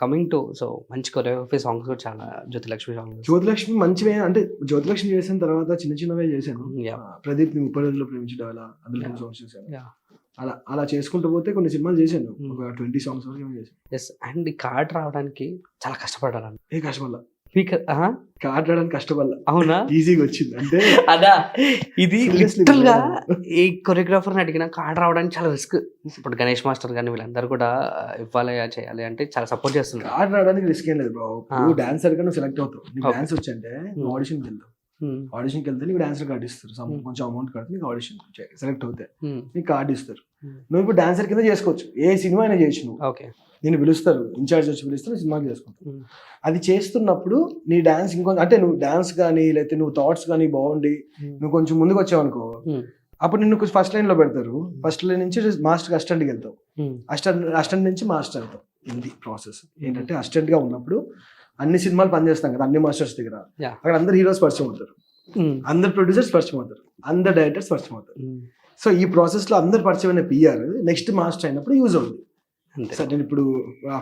Coming to so మంచి choreography songs కూడా చాలా జ్యోతిలక్ష్మి సాంగ్స్ జ్యోతిలక్ష్మి మంచివే అంటే జ్యోతిలక్ష్మి చేసిన తర్వాత చిన్న చిన్నవే చేశాను. ప్రదీప్ని ముప్పై రోజుల్లో ప్రేమించడం అలా అందులో. సాంగ్స్ చేశాను. అలా అలా చేసుకుంటూ పోతే కొన్ని సినిమాలు చేశాను. Hmm. ఒక ట్వంటీ సాంగ్స్ వరకు చేశాను. ఎస్ అండ్ ఈ కార్డ్ రావడానికి చాలా కష్టపడ్డాను ఏ కష్టపడలా? కార్డ్ రావడానికి కష్టపడలా. అవునా? ఈజీగా వచ్చింది. అంటే అదా ఇది లిటరల్గా. ఈ కొరియోగ్రాఫర్ అడిగిన కార్డ్ రావడానికి చాలా రిస్క్. ఇప్పుడు గణేష్ మాస్టర్ కానీ వీళ్ళందరూ కూడా ఇవ్వాలి చేయాలి అంటే చాలా సపోర్ట్ చేస్తున్నారు. కార్డ్ రావడానికి రిస్క్ ఏం లేదు బ్రో. డాన్సర్గా నువ్వు సెలెక్ట్ అవుతావు. డాన్స్ వచ్చంటే నువ్వు ఆడిషన్కి వెళ్తావు. ఆడిషన్కి వెళ్తే నీకు డాన్సర్ కార్డ్ ఇస్తారు. Hmm. కొంచెం అమౌంట్ కడితే నీకు ఆడిషన్ సెలెక్ట్ అవుతాయి. Hmm. నీకు కార్డ్ ఇస్తారు. Hmm. నువ్వు ఇప్పుడు డాన్సర్ కింద చేసుకోవచ్చు. ఏ సినిమా అయినా చేయొచ్చు నువ్వు. ఓకే నేను పిలుస్తారు. ఇన్ఛార్జ్ వచ్చి పిలుస్తారు. సినిమాకి చేసుకుంటావు. అది చేస్తున్నప్పుడు నీ డాన్స్ ఇంకొంచెం అంటే నువ్వు డాన్స్ కానీ లేకపోతే నువ్వు థాట్స్ కానీ బాగుండి. నువ్వు కొంచెం ముందుకు వచ్చావు అనుకో. అప్పుడు నిన్ను ఫస్ట్ లైన్లో పెడతారు. ఫస్ట్ లైన్ నుంచి మాస్టర్ అసిస్టెంట్కి వెళ్తావు. అసిస్టెంట్ అసిస్టెంట్ నుంచి మాస్టర్ అవుతావు. ఇది ప్రాసెస్ ఏంటంటే అసిస్టెంట్గా ఉన్నప్పుడు అన్ని సినిమాలు పనిచేస్తాం కదా అన్ని మాస్టర్స్ దగ్గర. అక్కడ అందరు హీరోస్ పరిచయం అవుతారు Hmm. అందరు ప్రొడ్యూసర్స్ పరిచయం అవుతారు అందరు డైరెక్టర్స్ పరిచయం అవుతారు Hmm. సో ఈ ప్రాసెస్లో అందరు పరిచయం అయిన పిఆర్ నెక్స్ట్ మాస్టర్ అయినప్పుడు యూజ్ అవుతుంది సార్ నేను ఇప్పుడు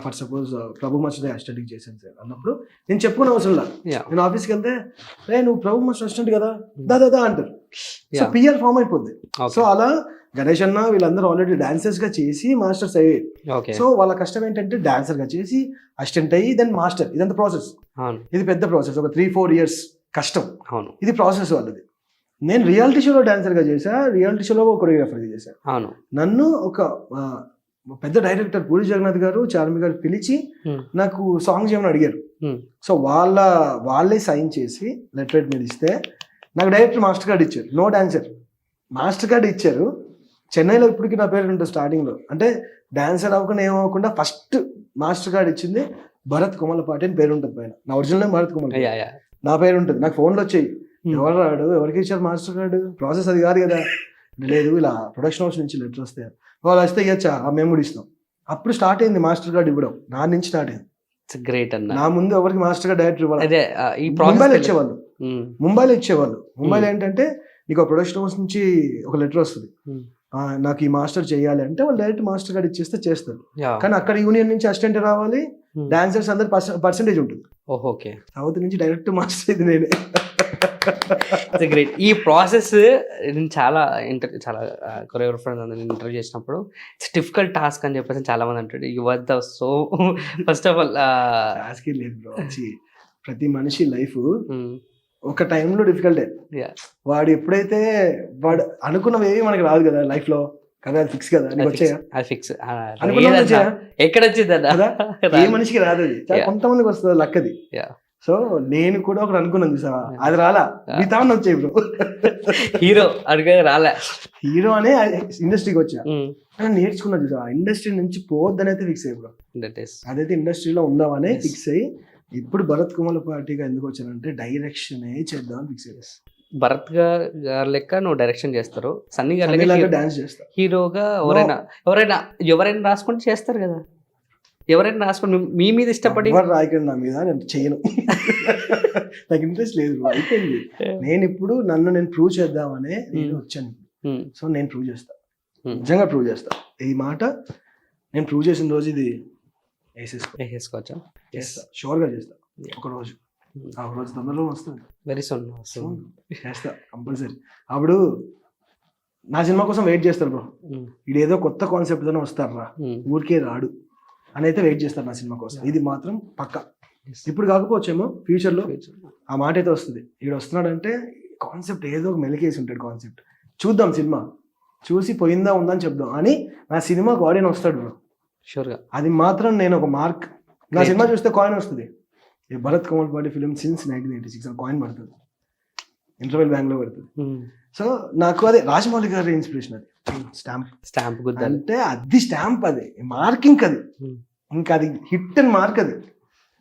ఫర్ సపోజ్ ప్రభు మచ్చదే అసిస్టెంట్ చేశాను సార్ అన్నప్పుడు నేను చెప్పుకునే అవసరం లేదు. నేను ఆఫీస్కి వెళ్తే రే నువ్వు ప్రభు మచ్చ అసిస్టెంట్ కదా? దా దా దా అంటారు. సో. పిఆర్ ఫామ్ అయిపోద్ది. సో అలా గణేష్ అన్న వీళ్ళందరూ ఆల్రెడీ డాన్సర్స్గా చేసి మాస్టర్స్ అయ్యాయి ఓకే సో వాళ్ళ కష్టం ఏంటంటే డాన్సర్గా చేసి అసిస్టెంట్ అయ్యి దెన్ మాస్టర్ ఇదంతా ప్రాసెస్ ఇది పెద్ద ప్రాసెస్ ఒక త్రీ ఫోర్ ఇయర్స్ కష్టం. అవును. ఇది ప్రాసెస్ వాళ్ళది. నేను రియాలిటీ షోలో డాన్సర్గా చేశా రియాలిటీ షోలో కొరియోగ్రాఫర్గా చేశా. అవును. నన్ను ఒక పెద్ద డైరెక్టర్ పూరి జగన్నాథ్ గారు చార్మి గారు పిలిచి. నాకు సాంగ్ చేయమని అడిగారు. సో వాళ్ళ వాళ్ళే సైన్ చేసి లెటర్ మీద ఇస్తే నాకు డైరెక్టర్ మాస్టర్ కార్డ్ ఇచ్చారు. No dancer. మాస్టర్ కార్డ్ ఇచ్చారు. చెన్నైలో ఇప్పటికి నా పేరు ఉంటుంది స్టార్టింగ్లో. అంటే డాన్సర్ అవ్వకుండా ఏమవ్వకుండా ఫస్ట్ మాస్టర్ కార్డ్ ఇచ్చింది భరత్ కొమలపాటి అని పేరు ఉంటుంది పైన. నా ఒరిజినల్ నేమ్ భరత్ కొమల నా పేరు ఉంటుంది. నాకు ఫోన్లో వచ్చాయి. ఎవరు రాడు? ఎవరికి ఇచ్చారు మాస్టర్ కార్డు? ప్రాసెస్ అది కాదు కదా. లేదు ఇలా ప్రొడక్షన్ హౌస్ నుంచి లెటర్ వస్తే. వాళ్ళు వస్తే ఇవ్వచ్చా ఆ మేము కూడా ఇస్తాం. అప్పుడు స్టార్ట్ అయింది మాస్టర్ కార్డు ఇవ్వడం. నా నుంచి స్టార్ట్ అయింది. గ్రేట్ అన్న. నా ముందు ఎవరికి మాస్టర్ కార్డ్ డైరెక్టర్ ఇవ్వాలి? అదే ఆ, ఈ ముంబైలో ఇచ్చేవాళ్ళు. ముంబైలో ఇచ్చేవాళ్ళు. ముంబైలో ఏంటంటే నీకు ప్రొడక్షన్ హౌస్ నుంచి ఒక లెటర్ వస్తుంది. నాకు ఈ మాస్టర్ చేయాలి అంటే వాళ్ళు డైరెక్ట్ మాస్టర్ కార్డ్ ఇచ్చేస్తే చేస్తారు. కానీ అక్కడ యూనియన్ నుంచి అసిస్టెంట్ రావాలి. డాన్సర్స్ అందరు పర్సంటేజ్ ఉంటుంది. ఓకే. సౌత్ నుంచి డైరెక్ట్ మాస్టర్ ఇది నేనే. ఇట్స్ గ్రేట్ ఈ ప్రాసెస్ నేను చాలా ఇంటర్ చాలా కొరియోగ్రఫర్ అందరిని ఇంటర్వ్యూ చేసినప్పుడు ఇట్స్ డిఫికల్ట్ టాస్క్ అని చెప్పేసి చాలా మంది అంటాడు you was the so first of all task లేదు ప్రతి మనిషి లైఫ్ ఒక టైంలో డిఫికల్టే. వాడు ఎప్పుడైతే వాడు అనుకున్నవి మనకి రాదు కదా లైఫ్లో. కదా అది ఫిక్స్ కదా? అది ఫిక్స్ ఎక్కడ వచ్చింది కదా? ఏ మనిషికి రాదు అది. కొంతమందికి వస్తుంది లక్ అది. Yeah. సో నేను కూడా ఒకటి అనుకున్నాను చూసావా? అది రాలా. మిగతా వచ్చాయి బ్రో. హీరో అడిగే రాలే. హీరో అనే ఇండస్ట్రీకి వచ్చా. కానీ నేర్చుకున్నా చూసా ఇండస్ట్రీ నుంచి పోవద్దని అయితే ఫిక్స్ అయ్యి అదైతే ఇండస్ట్రీలో ఉందామనే. ఫిక్స్ అయ్యి ఇప్పుడు భరత్ కుమార్ పార్టీగా ఎందుకు వచ్చానంటే డైరెక్షనే చేద్దామని ఫిక్స్ అయ్యి భరత్ గారు గారి లెక్క నువ్వు డైరెక్షన్ చేస్తారు. సన్నీ గారి లెక్క డాన్స్ చేస్తా. హీరోగా ఎవరైనా ఎవరైనా ఎవరైనా రాసుకుంటే చేస్తారు కదా. ఎవరైనా రాసుకొని మీ- మీద ఇష్టపడి రాయకండి నా మీద నేను చేయను. నాకు ఇంట్రెస్ట్ లేదు. అయిపోయింది. నేను ఇప్పుడు నన్ను నేను ప్రూవ్ చేద్దామనే నేను. వచ్చాను. సో నేను ప్రూవ్ చేస్తా. నిజంగా ప్రూవ్ చేస్తా. ఈ మాట నేను ప్రూవ్ చేసిన రోజు ఇది వేసేసుకో. వేసుకోవచ్చా చేస్తా. షూర్గా చేస్తా. ఒక రోజు. ఆ రోజు తొందరలో వస్తుంది. వెరీ సోన్ చేస్తా కంపల్సరీ అప్పుడు నా సినిమా కోసం వెయిట్ చేస్తారు బ్రో. ఇదేదో కొత్త కాన్సెప్ట్ తోనే వస్తారు రా ఊరికే రాడు. అని అయితే వెయిట్ చేస్తారు నా సినిమా కోసం. ఇది మాత్రం పక్క. ఇప్పుడు కాకపోవచ్చేమో ఫ్యూచర్లో ఆ మాట అయితే వస్తుంది. ఇక్కడ వస్తున్నాడంటే కాన్సెప్ట్ ఏదో ఒక మెలికేసి ఉంటాడు కాన్సెప్ట్ చూద్దాం సినిమా. చూసి పోయిందా ఉందా అని చెప్దాం. అని నా సినిమాకి ఆడియన్ వస్తాడు షూర్గా అది మాత్రం నేను ఒక మార్క్ నా. సినిమా చూస్తే కాయిన్ వస్తుంది. భరత్ కమల్ పాటి film since nineteen eighty six coin పడుతుంది. ఇంటర్వెల్ బ్యాంక్లో పడుతుంది. సో నాకు అదే రాజమౌళి గారి ఇన్స్పిరేషన్ అది. స్టాంప్ స్టాంప్ గుద్దాలి. అంటే అది స్టాంప్ అది. మార్కింగ్ అది Hmm. ఇంకా అది హిట్ అని మార్క్ అది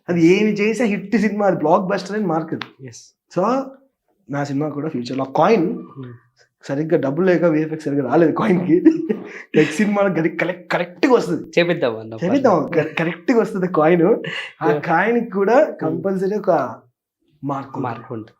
అది ఏమి చేసే హిట్ సినిమా అది బ్లాక్ బస్టర్ అని మార్క్ అది ఎస్ సో నా సినిమా కూడా ఫ్యూచర్లో కాయిన్ సరిగ్గా డబ్బులు లేక విఎఫ్ఎక్స్ సరిగ్గా రాలేదు కాయిన్కి నెక్స్ట్ సినిమా కరెక్ట్ కరెక్ట్గా వస్తుంది. చేపిద్దాం చెబుతాం కరెక్ట్గా వస్తుంది కాయిన్ ఆ. కాయిన్ కూడా కంపల్సరీ ఒక మార్క్ మార్క్ ఉంటుంది.